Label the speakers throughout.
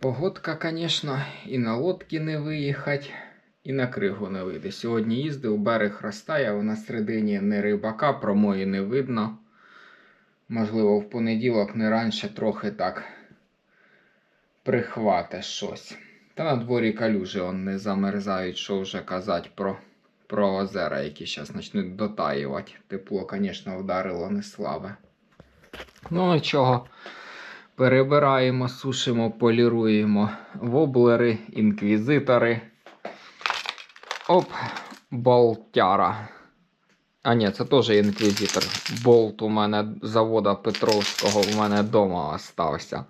Speaker 1: Погодка, звісно, і на лодці не виїхати, і на кригу не вийде. Сьогодні їздив, берег ростає, а на середині не рибака, промої не видно. Можливо, в понеділок не раніше трохи так прихвате щось. Та на дворі калюжі он не замерзають, що вже казати про, про озера, які зараз почнуть дотаювати. Тепло, звісно, вдарило не славе. Ну нічого. Перебираємо, сушимо, поліруємо воблери, інквізитори. Оп, болтяра. А ні, це теж інквізитор. Болт у мене завода Петровського в мене вдома остався.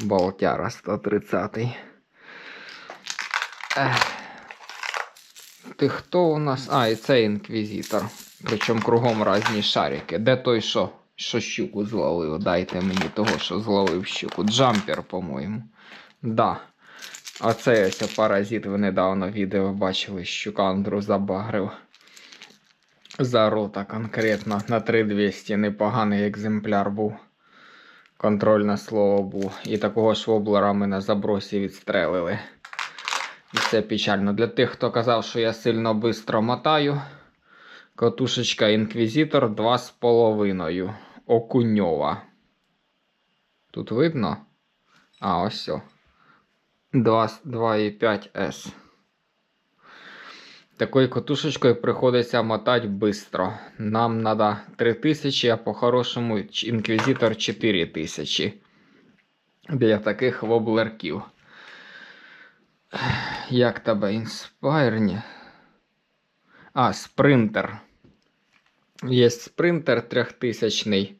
Speaker 1: Болтяра 130. Ех. Ти хто у нас? А, і це інквізитор. Причому кругом різні шарики. Де той, що, що щуку зловив? Дайте мені того, що зловив щуку. Джампер, по-моєму. Да. Оцей ось паразит, ви недавно відео бачили, щукандру забагрив. За рота конкретно на 3200 непоганий екземпляр був. Контрольне слово був. І такого ж ми на забросі відстрелили. І це печально. Для тих, хто казав, що я сильно бистро мотаю. Катушечка Інквізитор 2,5. Окуньова. Тут видно? А, ось. все. 2,5S. Такою катушечкою приходиться мотати бистро. Нам треба 3000, а по-хорошому інквізитор 4000. Для таких воблерків. Як тебе інспайрні? А, спринтер. Є спринтер 3000.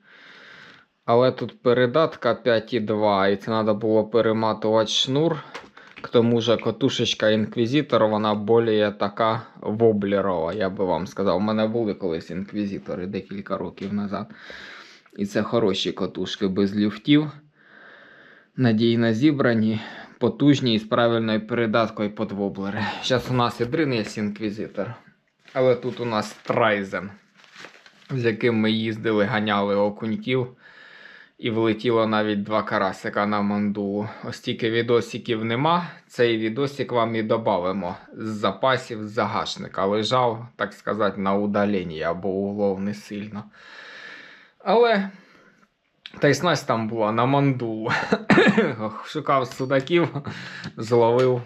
Speaker 1: Але тут передатка 5,2, і це треба було перематувати шнур. К тому же катушечка інквізитор, вона більш така воблерова, я би вам сказав. У мене були колись інквізитори декілька років назад. І це хороші катушки без люфтів. Надійно зібрані, потужні і з правильною передаткою під воблери. Зараз у нас ідрин є інквізитор. Але тут у нас трайзен, з яким ми їздили, ганяли окуньків. І влетіло навіть два карасика на мандулу. Ось тільки відосиків нема. Цей відосик вам і додамо з запасів з загашника. Лежав, так сказати, на удаленні або углов не сильно. Але та й снасть там була на мандулу. Шукав судаків, зловив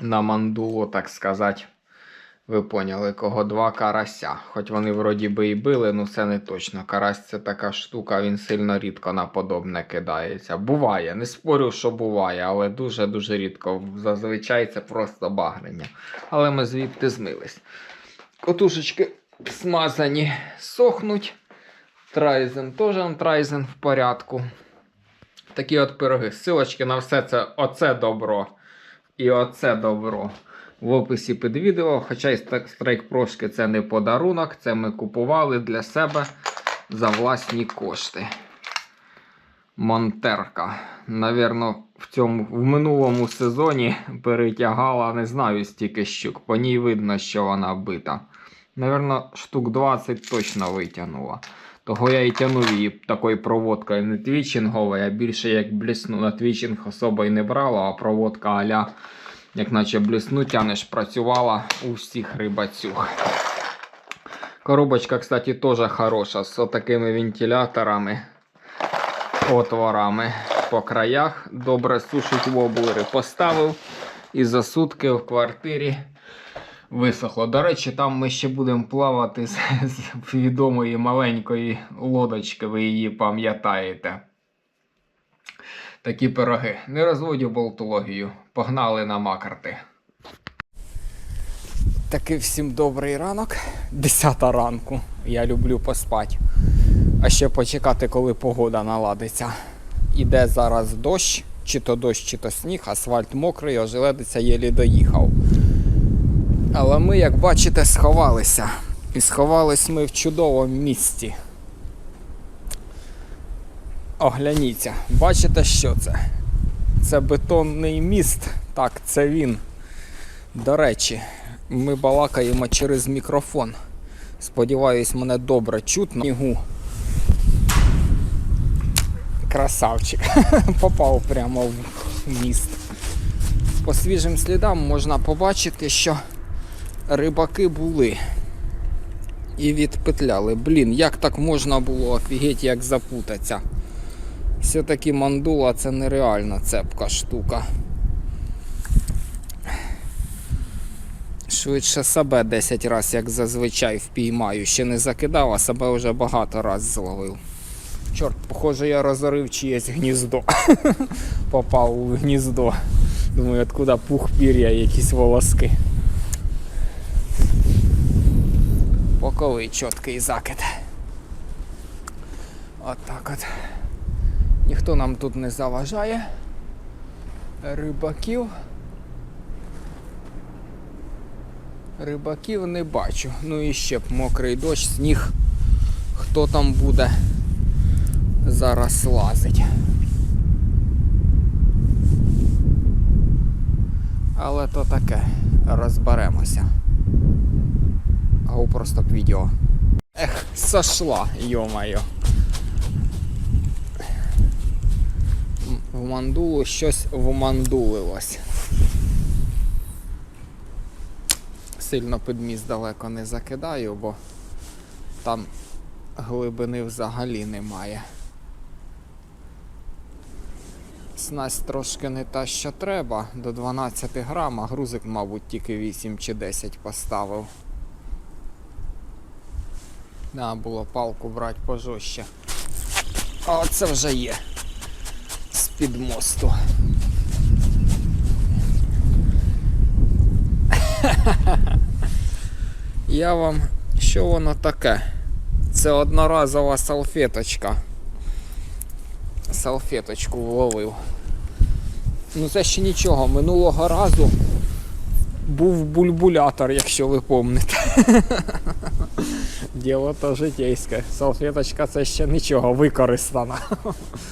Speaker 1: на мандулу, так сказати. Ви поняли, кого два карася. Хоч вони вроді би і били, ну це не точно. Карась це така штука, він сильно рідко на подобне кидається. Буває, не спорю, що буває, але дуже-дуже рідко. Зазвичай це просто багрення. Але ми звідти змились. Котушечки смазані, сохнуть. Трайзен теж трайзен в порядку. Такі от пироги. Силочки на все це оце добро. І оце добро в описі під відео. Хоча і ст- страйк прошки це не подарунок, це ми купували для себе за власні кошти. Монтерка. Навірно, в цьому в минулому сезоні перетягала не знаю стільки щук. По ній видно, що вона бита. Навірно, штук 20 точно витягнула. Того я і тягнув її такою проводкою не твічинговою, а більше як блісну на твічинг особо й не брала, а проводка аля як наче блісну тянеш, працювала у всіх рибацюг. Коробочка, кстати, теж хороша з такими вентиляторами, отворами по краях. Добре сушить воблери. Поставив і за сутки в квартирі висохло. До речі, там ми ще будемо плавати з, з відомої маленької лодочки, ви її пам'ятаєте. Такі пироги. Не розводю болтологію. Погнали на макарти. Таки всім добрий ранок. Десята ранку. Я люблю поспати. А ще почекати, коли погода наладиться. Іде зараз дощ, чи то дощ, чи то сніг, асфальт мокрий, ожеледиця єлі доїхав. Але ми, як бачите, сховалися. І сховались ми в чудовому місці. Огляніться, бачите, що це? Це бетонний міст. Так, це він. До речі, ми балакаємо через мікрофон. Сподіваюсь, мене добре чутно. Снігу Красавчик. Попав прямо в міст. По свіжим слідам можна побачити, що рибаки були. І відпетляли. Блін, як так можна було офігеть, як запутатися. Все-таки мандула це нереально цепка штука. Швидше себе 10 разів, як зазвичай впіймаю. Ще не закидав, а себе вже багато раз зловив. Чорт, похоже, я розорив чиєсь гніздо. Попав у гніздо. Думаю, откуда пух пір'я, якісь волоски. Боковий чіткий закид. От так от. Ніхто нам тут не заважає. Рибаків. Рибаків не бачу. Ну і ще б мокрий дощ, сніг. Хто там буде зараз лазить. Але то таке, розберемося. Або просто б відео. Ех, сошла, йомайо. В мандулу щось вмандулилось. Сильно підміст далеко не закидаю, бо там глибини взагалі немає. Снасть трошки не та, що треба, до 12 грам, а грузик, мабуть, тільки 8 чи 10 поставив. Да, було палку брати пожорстче. А це вже є. З-під мосту. Я вам. Що воно таке? Це одноразова салфеточка. Салфеточку вловив. Ну це ще нічого. Минулого разу був бульбулятор, якщо ви помните. Діло то житейське. Салфеточка це ще нічого, використана.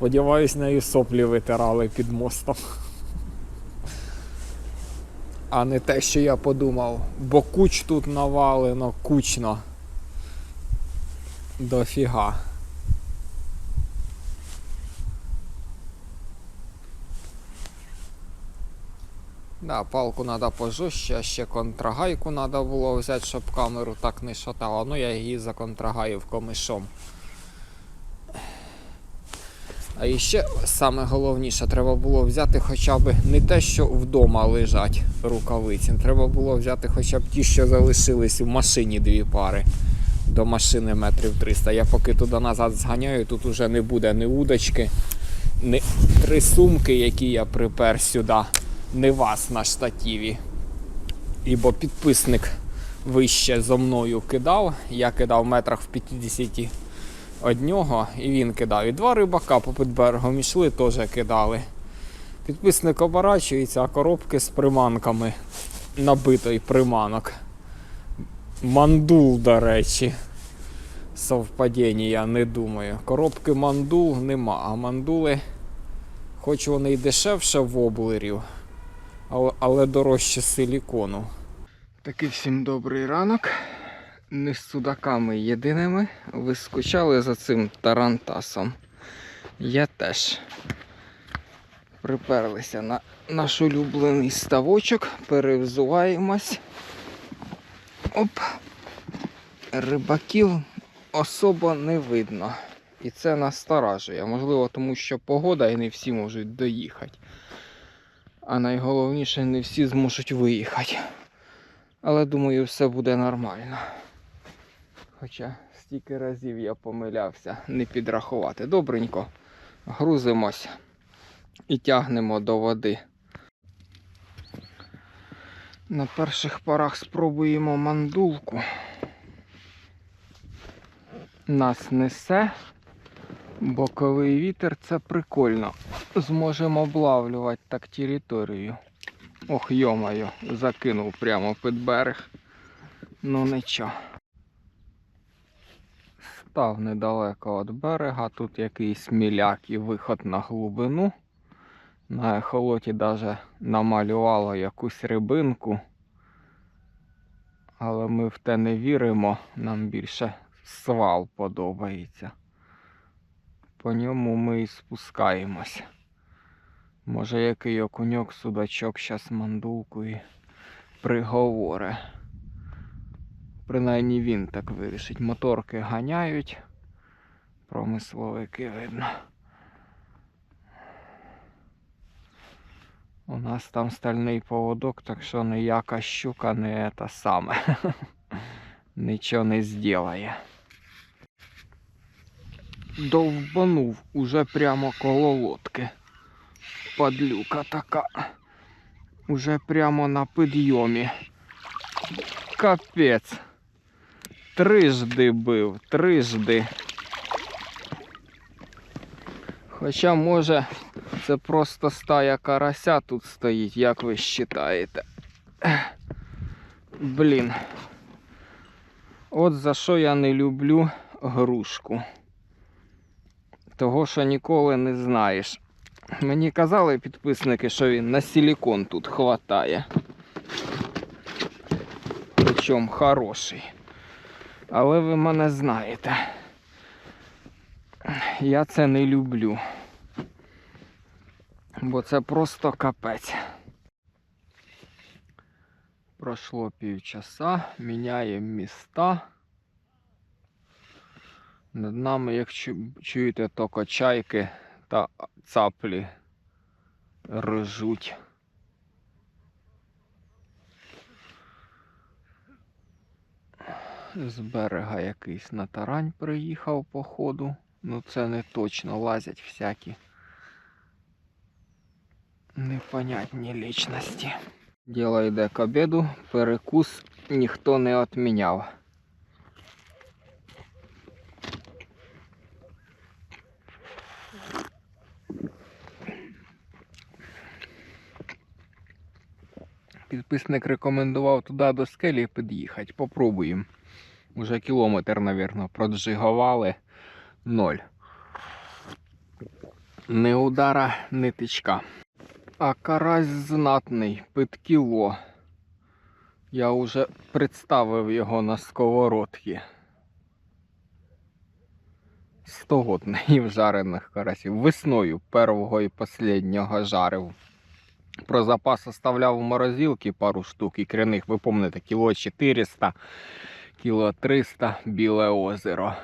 Speaker 1: Сподіваюсь, нею соплі витирали під мостом. А не те, що я подумав. Бо куч тут навалено, кучно. Дофіга. Да, палку треба пожорстче, а ще контрагайку треба було взяти, щоб камеру так не шатало. Ну я її законтрагаїв комишом. А і ще саме головніше, треба було взяти хоча б не те, що вдома лежать рукавиці. Треба було взяти хоча б ті, що залишились в машині дві пари. До машини метрів 300. Я поки туди назад зганяю, тут уже не буде ні удочки, ні три сумки, які я припер сюди, не вас на штативі. Ібо підписник вище зо мною кидав. Я кидав в метрах в 50 од нього, і він кидав. І два рибака по підберегом йшли, теж кидали. Підписник оборачується, а коробки з приманками набитий приманок. Мандул, до речі. Совпадіння, я не думаю. Коробки мандул нема, а мандули, хоч вони й дешевше воблерів, але, але дорожче силікону. Такий всім добрий ранок. Не з судаками єдиними. Ви скучали за цим тарантасом. Я теж. Приперлися на наш улюблений ставочок, перевзуваємось. Оп. Рибаків особо не видно. І це насторажує. Можливо, тому що погода і не всі можуть доїхати. А найголовніше, не всі зможуть виїхати. Але думаю, все буде нормально. Хоча стільки разів я помилявся не підрахувати. Добренько. Грузимось і тягнемо до води. На перших порах спробуємо мандулку. Нас несе. Боковий вітер це прикольно. Зможемо облавлювати так територію. Ох, йомаю, закинув прямо під берег. Ну нічого. Став недалеко від берега, тут якийсь міляк і виход на глибину. На ехолоті навіть намалювало якусь рибинку. Але ми в те не віримо, нам більше свал подобається. По ньому ми і спускаємося. Може, який окуньок, судачок щас мандулку і приговоре. Принаймні він так вирішить. Моторки ганяють. Промисловики видно. У нас там стальний поводок, так що ніяка щука не та саме. Нічого не зділає. Довбанув уже прямо коло лодки. Падлюка така. Уже прямо на підйомі. Капець. Трижди бив, трижди. Хоча, може, це просто стая карася тут стоїть, як ви вважаєте. Блін. От за що я не люблю грушку. Того, що ніколи не знаєш. Мені казали підписники, що він на силікон тут хватає. Причому хороший. Але ви мене знаєте. Я це не люблю. Бо це просто капець. Пройшло півчаса, міняємо міста. Над нами, як чу- чуєте, тільки чайки та цаплі рижуть. З берега якийсь на тарань приїхав походу. Ну це не точно лазять всякі непонятні лічності. Діло йде к обіду, перекус ніхто не відміняв. Підписник рекомендував туди до скелі під'їхати. Попробуємо. Уже кілометр, мабуть, проджигували. Ноль. Ні удара, тичка. А карась знатний, під кіло. Я вже представив його на сковородці. Стогодний в жарених карасів. Весною першого і останнього жарив. Про запас оставляв у морозилці пару штук ікряних, ви пам'ятаєте, кіло 400, кіло 300, біле озеро.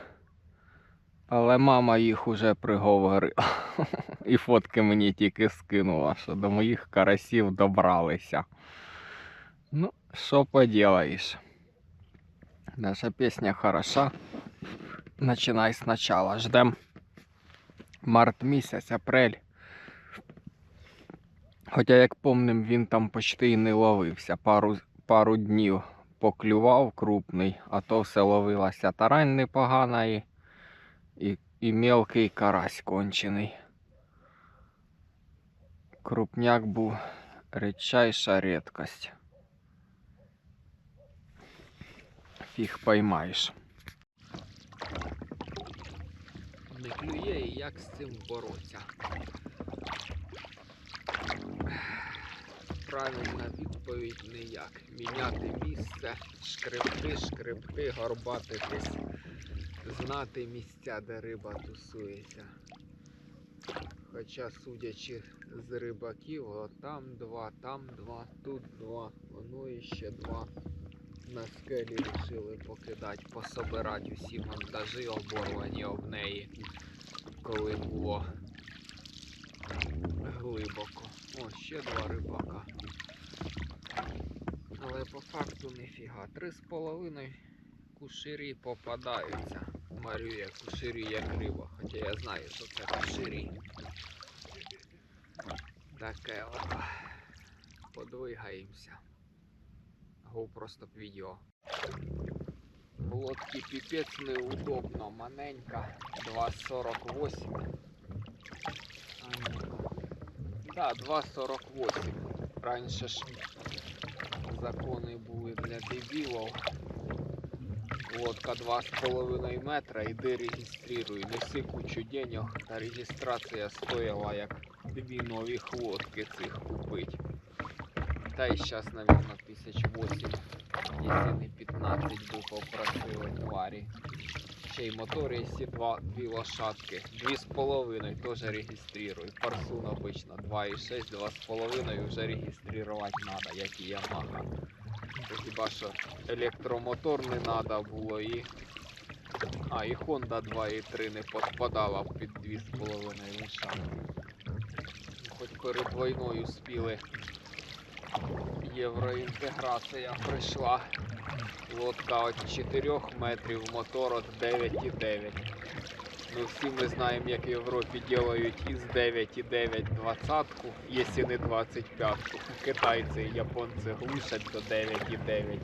Speaker 1: Але мама їх уже приговорила. І фотки мені тільки скинула, що до моїх карасів добралися. Ну, що поділаєш? Наша пісня хороша. Начинай спочатку. Ждем март місяць, апрель. Хоча, як помним, він там почти і не ловився. Пару, пару днів поклював крупний, а то все ловилася тарань непогана і, і, і мелкий карась кончений. Крупняк був рідчайша рідкость. Фіг поймаєш. Не клює і як з цим боротися. Правильна відповідь ніяк. Міняти місце, шкребти, шкребти, горбатитись, знати місця, де риба тусується. Хоча, судячи з рибаків, о, там два, там два, тут два, воно іще два. На скелі вирішили покидати, пособирати усі монтажі оборвані об неї, коли було глибоко. О, ще два рибака. Але по факту ніфіга. Три з половиною куширі попадаються. Малює куширі як риба. Хоча я знаю, що це куширі. Таке от. Подвигаємося. Гоу просто відео. Лодки піпець неудобно, маленька. 2,48. А 2,48. Раніше ж закони були для дебілов. Лодка 2,5 метра, іди реєструй, неси кучу денег, та реєстрація стояла як дві нові лодки цих купить. Та й зараз, мабуть, тисяч 8, якщо не 15 би попросили тварі. Ще мотор є всі два, дві лошадки. Дві з половиною теж реєструю. Парсун обично 2,6, 2,5 вже реєструвати треба, як і. То Хіба що електромотор не треба було і. А, і Honda 2,3 не підпадала під 2,5 лошадки. Хоч перед війною спіли євроінтеграція прийшла. Лодка від 4 метрів, мотор від 9,9. Ну всі ми знаємо, як в Європі ділають із 9,9 двадцятку, якщо не 25-ку. Китайці і японці глушать до 9,9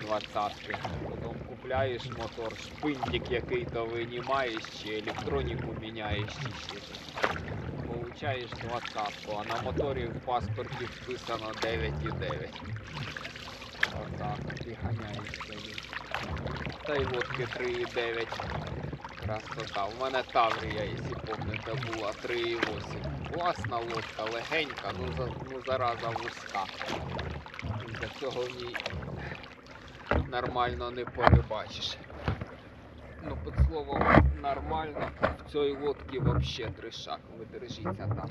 Speaker 1: двадцятки. Потім купляєш мотор, шпиндик який-то винімаєш, чи електроніку міняєш, чи щось. Получаєш двадцятку, а на моторі в паспорті вписано 9,9. І. Та й лодки 3,9. Красота. У мене Таврія, якщо пам'ятаєте, була 3,8. Класна лодка, легенька, ну, за, ну зараза вузька. За цього в ній нормально не порибачиш. Ну, під словом, нормально. В цій лодці взагалі трешак. Ви держіться там.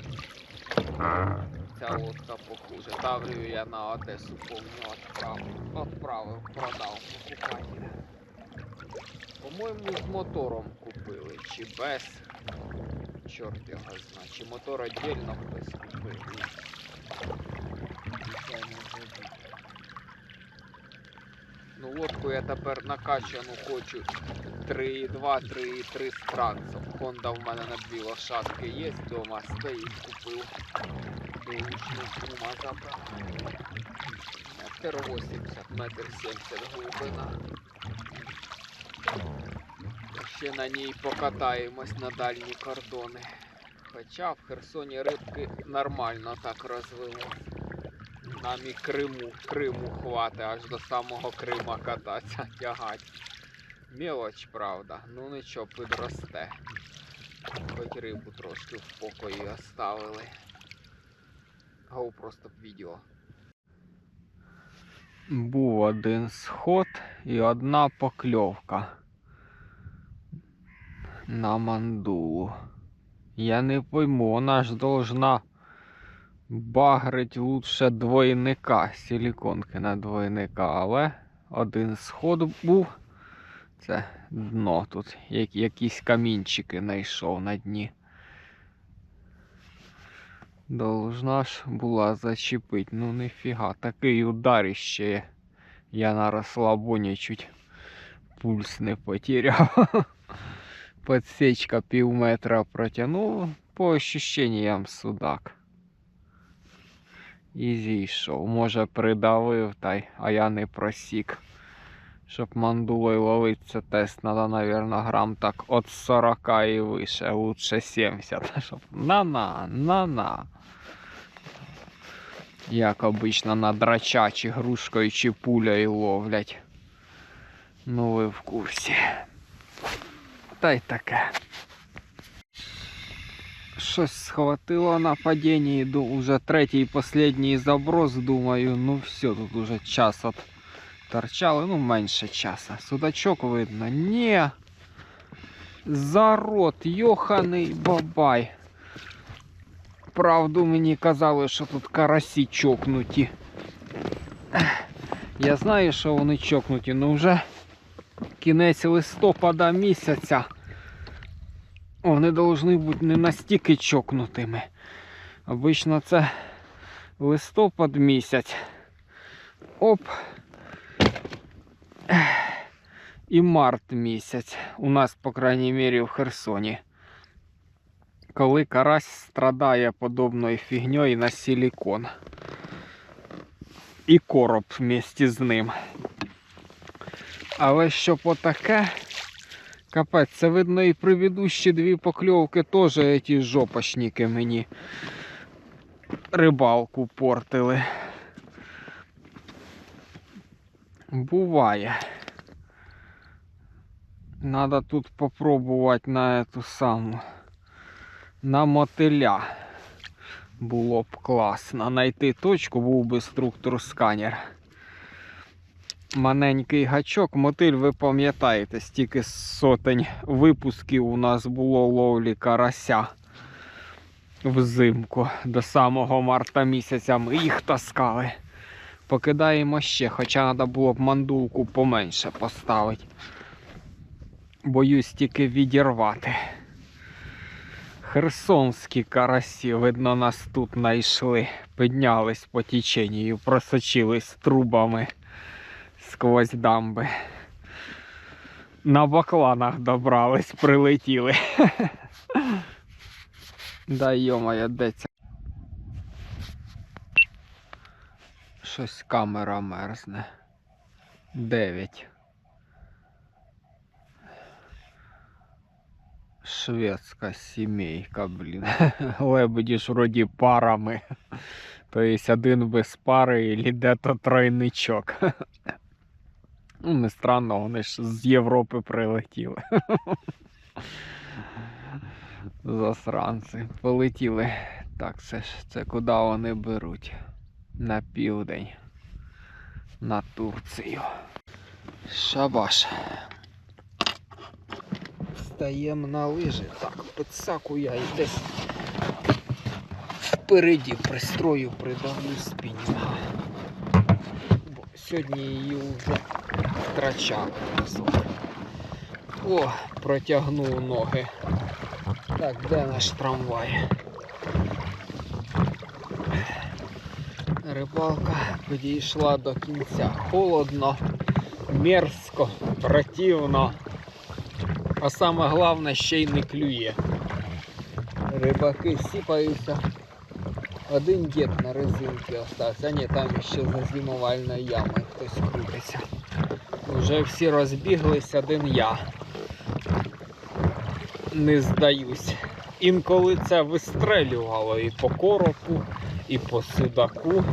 Speaker 1: Ця лодка похуже. Таврію я на Одесу повню відправив. Отправив, продав. По-моєму, з мотором купили, чи без. Чорт його зна. Чи мотор віддільно хтось купив. Ну, лодку я тепер накачану хочу 3,2, 3,3 з трансом. Honda в мене на дві лошадки є, вдома стоїть, купив. Кума забрав. Метр 80, метр 70 глибина. Ще на ній покатаємось на дальні кордони. Хоча в Херсоні рибки нормально так розвелось. Нам і Криму, Криму хватить аж до самого Крима кататися, тягать. Мелоч, правда, ну нічого, підросте. Хоч рибу трошки в покої оставили. Просто б відео. Був один сход і одна покльовка на мандулу. Я не пойму, вона ж должна багрить лучше двойника, силіконки на двойника, але один сход був. Це дно тут. Якісь камінчики знайшов на дні. Должна ж була зачепить. Ну ніфіга, такий ударище. Я на розслабоні чуть пульс не потеряв. Подсечка пів метра протягнув. По ощущениям судак. І зійшов. Може придавив, та й, а я не просік. Щоб мандулою ловити, тест треба, мабуть, грам так от 40 і вище, лучше 70. Щоб на-на, на-на. Як обично на драча, чи грушкою, чи пулею ловлять. Ну ви в курсі. Та й таке. Щось схватило на падінні, йду уже третій последній заброс, думаю, ну все, тут уже час от торчали, ну менше часа. Судачок видно. Ні. Зарот, йоханий бабай. Правду мені казали, що тут карасі чокнуті. Я знаю, що вони чокнуті, але вже кінець листопада місяця. Вони повинні бути не настільки чокнутими. Обично це листопад місяць. Оп. І март місяць. У нас, по крайній мірі, в Херсоні. Коли карась страдає подобною фігньою на силікон. І короб вместе з ним. Але щоб отаке, капець, це видно і предыдущі дві покльовки теж ті жопочники мені рибалку портили. Буває. Надо тут попробувати на эту саму на мотиля. Було б класно. Найти точку був би структур сканер. Маненький гачок, мотиль, ви пам'ятаєте, стільки сотень випусків у нас було ловлі карася взимку. До самого марта місяця ми їх таскали. Покидаємо ще, хоча треба було б мандулку поменше поставити. Боюсь тільки відірвати. Херсонські карасі, видно, нас тут знайшли. Піднялись по теченню, просочились трубами сквозь дамби. На бакланах добрались, прилетіли. Да йомає, де ця? Щось камера мерзне. Дев'ять. Шведська сімейка, блін. Лебеді ж вроді парами. Тобто один без пари і де-то тройничок. Ну, не странно, вони ж з Європи прилетіли. Засранці. Полетіли. Так, це ж це куди вони беруть? На південь. На Турцію. Шабаш. Встаємо на лижі. Так, підсаку я і десь впереді пристрою придавлю спінінга. Бо сьогодні її вже втрачав разок. О, протягнув ноги. Так, де наш трамвай? Рибалка підійшла до кінця. Холодно, мерзко, противно. А саме головне ще й не клює. Рибаки сіпаються. Один дід на резинці остався. Ні, там ще за зимувальною ямою хтось крутиться. Вже всі розбіглись, один я. Не здаюсь. Інколи це вистрелювало і по коропу, і по судаку,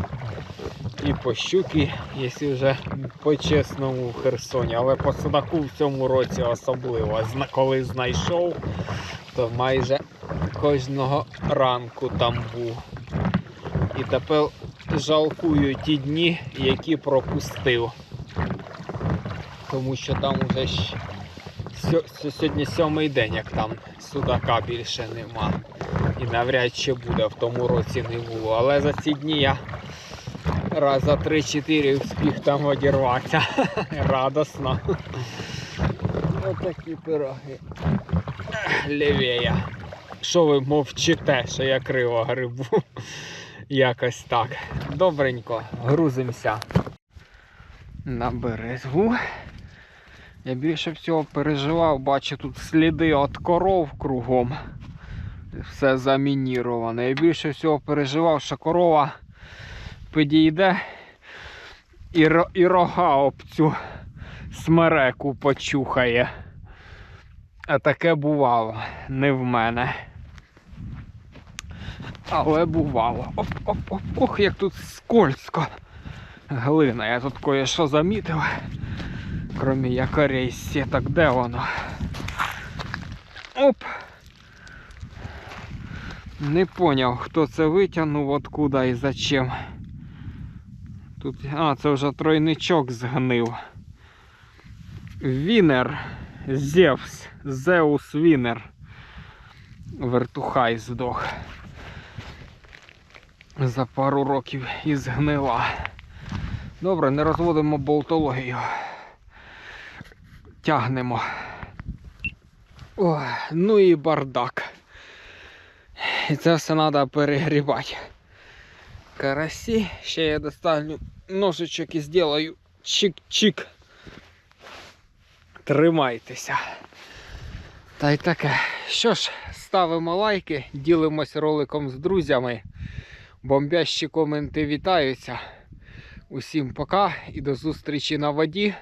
Speaker 1: і по щуки, якщо вже по-чесному в Херсоні. Але по судаку в цьому році особливо. Коли знайшов, то майже кожного ранку там був. І тепер жалкую ті дні, які пропустив. Тому що там вже сьогодні сьомий день, як там судака більше нема. І навряд чи буде, в тому році не було. Але за ці дні я раз за 3-4 встиг там одірватися. Радосно. Отакі пироги. Лівея. Що ви мовчите, що я криво грибу? Якось так. Добренько, грузимося на березгу. Я більше всього переживав, бачу тут сліди від коров кругом. Все замініроване. Я більше всього переживав, що корова підійде і, і рога об цю смереку почухає. А таке бувало, не в мене. Але бувало. Оп, оп, оп, ох, як тут скользко. Глина, я тут кое-що замітив. Кроме якорей сіток, де воно? Оп! Не поняв, хто це витягнув, откуда і зачем. Тут. А, це вже тройничок згнив. Вінер. Зевс. Зеус Вінер. Вертухай здох. За пару років і згнила. Добре, не розводимо болтологію. Тягнемо. О, ну і бардак. І це все треба перегрібати. Карасі. Ще я достану ножичок і зроблю чик-чик. Тримайтеся. Та й таке. Що ж, ставимо лайки, ділимось роликом з друзями. Бомбящі коменти вітаються. Усім пока і до зустрічі на воді.